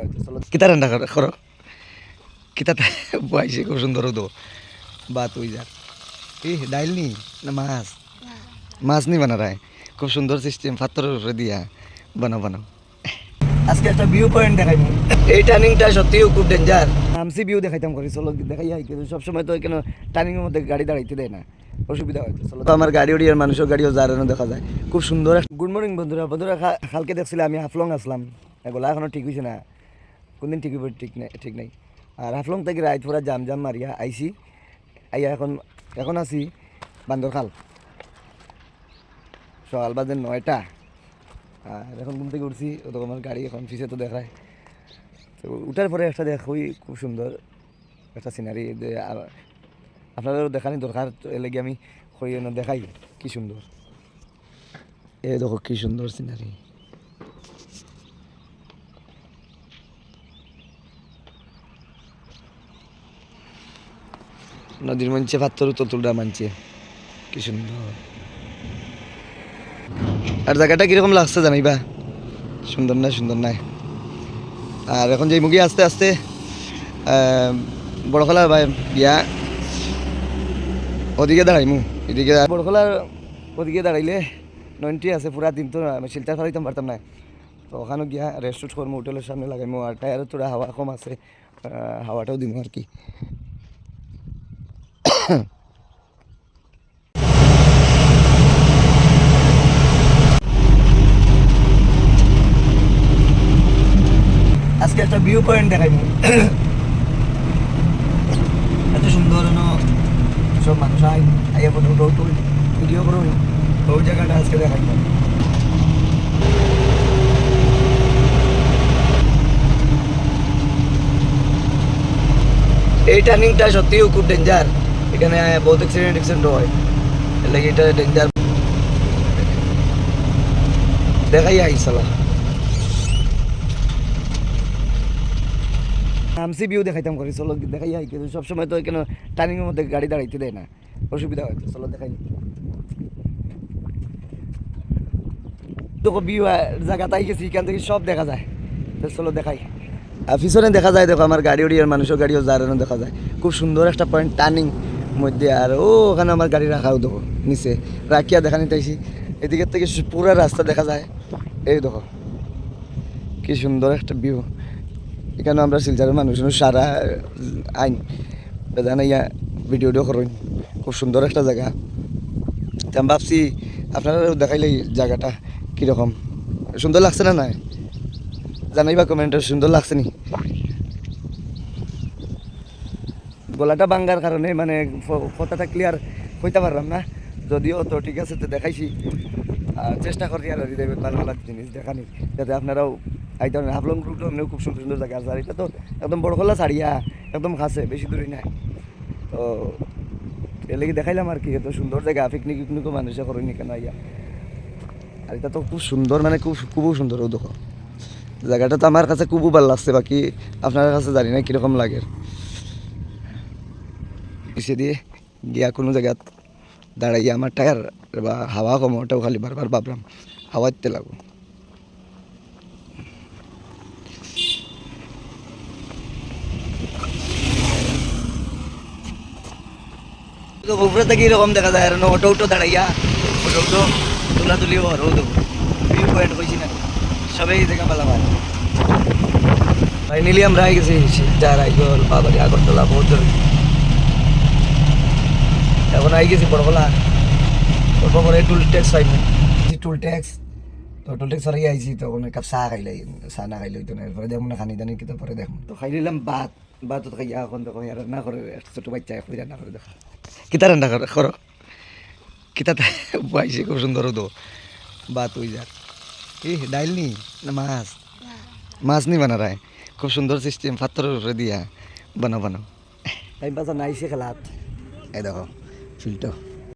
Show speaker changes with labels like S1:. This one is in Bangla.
S1: হয়েছে চলো কিতা রান্না করো কিতাতে বয়সে খুব সুন্দর হতো যাক। এই ডাইল নি না মাছ? মাছ নি বানা রায়। খুব সুন্দর সিস্টেম পাথরের উপরে দিয়া বানাও বানাও। আজকে একটা ভিউ পয়েন্ট দেখাই এই টার্নিংটা সত্যিও খুব ডেঞ্জার নামসি ভিউ দেখাইতাম করি চলো দেখাই হয় কিন্তু সবসময় তো এখানে টার্নিংয়ের মধ্যে গাড়ি দাঁড়াইতে দেয় না। অসুবিধা হয়েছে চলো তো আমার গাড়ি উড়ি আর মানুষের গাড়িও যারানো দেখা যায়। খুব সুন্দর গুড মর্নিং বন্ধুরা বন্ধুরা কালকে দেখছিলে আমি হাফলং আসলাম। এগুলা এখনও ঠিক হয়েছে না। কোনদিন ঠিক ঠিক নাই ঠিক নাই। আর হাফলং থেকে রাইত পুরা জাম জাম মারিয়া আইসি আইয়া এখন এখন আছি বান্দরখাল সকাল বাজে নয়টা। আর এখন ঘুম থেকে উঠছি ও তো আমার গাড়ি এখন পিছিয়ে তো দেখায়। তো উঠার পরে একটা দেখই খুব সুন্দর একটা সিনারি আপনাদেরও দেখানি দরকার লাগে আমি দেখাই, কি সুন্দর। এ দেখো কি সুন্দর সিনারি নদীর মঞ্চে পাত্তর তুলটা মানছে। কি সুন্দর। আর জায়গাটা কীরকম লাগছে জানাইবা সুন্দর না, সুন্দর নাই। আর এখন যে মুগি আস্তে আস্তে বড়খলা বা বিয়া, ওদিকে দাঁড়াইমু এদিকে বড়খলার ওদিকে দাঁড়াইলে নয়নটি আছে, পুরা দিন তো আমি শিলটার ফেলাইতাম পারতাম না। তো ওখানে গিয়া রেস্ট করব হোটেলের সামনে লাগাইমু, আর টায়ারও তোরা হাওয়া কম আছে হাওয়াটাও দিমু আর কি। আজকে একটা ভিউ পয়েন্ট দেখাইমু এত সুন্দর সব মানুষ আই আইয়া ফটো তুল ভিডিও করো। ওই জায়গাটা আজকে দেখাইমু এই টার্নিংটা সত্যিও খুব ডেঞ্জার এখানে বহুত অ্যাক্সিডেন্ট অ্যাক্সিডেন্ট হয়। এর লাগে এটা ডেঞ্জার দেখাই আইসালা নামসি ভিউ দেখাইতাম করি, চলো দেখাই হয় কিন্তু সবসময় তো এখানে টার্নিংয়ের মধ্যে গাড়ি দাঁড়াইতে দেয় না। অসুবিধা হয়েছে চলো দেখাই। তো ভিউ জায়গা তাই গেছি, এখান থেকে সব দেখা যায়। চলো দেখাই। পিছনে দেখা যায়, দেখো, আমার গাড়ি উড়ি আর মানুষের গাড়িও যারানো দেখা যায়। খুব সুন্দর একটা পয়েন্ট টার্নিং মধ্যে আর ও, ওখানে আমার গাড়ি রাখাও দেখো, নিচে। রাখিয়া দেখা নিতে আইসি এদিকের থেকে পুরো রাস্তা দেখা যায়। এই দেখো, কি সুন্দর একটা ভিউ এখানে আমরা শিলচারের মানুষ সারা আইন বেদানা ইয়া ভিডিওটিও করেন। খুব সুন্দর একটা জায়গা। তো আমি ভাবছি, আপনারা দেখাইলে জায়গাটা কীরকম? সুন্দর লাগছে না নাই? জানাইবা কমেন্টে সুন্দর লাগছে নি? গলাটা ভাঙ্গার কারণে মানে ক- কথাটা ক্লিয়ার হইতে পারলাম না। যদিও তো ঠিক আছে, তো দেখাইছি। চেষ্টা করি আর হৃদয় ভালো ভালো জিনিস দেখানি যাতে আপনারাও আইতে পারেন হাফলং এমনিও খুব সুন্দর সুন্দর জায়গা আছে। আর এটা তো একদম বড় খোলা ছাড়িয়া একদম কাছে বেশি দূরে নাই। তো এর লেগে দেখাইলাম আর কি, এত সুন্দর জায়গা পিকনিক পিকনিকও মানুষে করেনি কেন আইয়া। আর এটা তো খুব সুন্দর মানে খুব খুবই সুন্দর, ও দেখো। জায়গাটা তো আমার কাছে খুবই ভালো লাগছে, বাকি আপনার কাছে জানি না কীরকম লাগে। পিছিয়ে দিয়ে গিয়া কোনো জায়গাত দাঁড়াইয়া আমার টায়ার বা হাওয়া কম ওটাও খালি বারবার ভাবলাম হাওয়াতে লাগো। উপরে থেকে এরকম দেখা যায় আর অটো উটো দাঁড়াইয়া, অটো উটো তোলা তুলিও আর ও দেবো ভিউ পয়েন্ট কইছি না। সবাই দেখা পেলাম আর ফাইনালি আমরা আই গেছি যার আই বাবারি আগরতলা বহুত দূর এখন আই গেছি বড়গোলা অল্প পরে টুল ট্যাক্স পাইব। টুল ট্যাক্স তো টুল ট্যাক্স সরাই আইছি তখন কাপ চাহ খাইলাই চাহ না খাইলে না এরপরে দেখুন না খানি দানি কিন্তু পরে দেখুন। তো খাই নিলাম ভাত। ভাত তো খাইয়া এখন দেখো রান্না করে ছোটো বাচ্চা এখন রান্না করে দেখো। কিতা রান্না করে করো কিতাতে বয়সে খুব সুন্দর হতো ভাত হয়ে যাক। এই ডাইল নি? না মাছ? মাছ নি বানা রায় খুব সুন্দর সিস্টেম পাথরের উপরে দিয়া বানাও বানাও। টাইম পাস নাই সে খেলাত। এই দেখো। Battlefield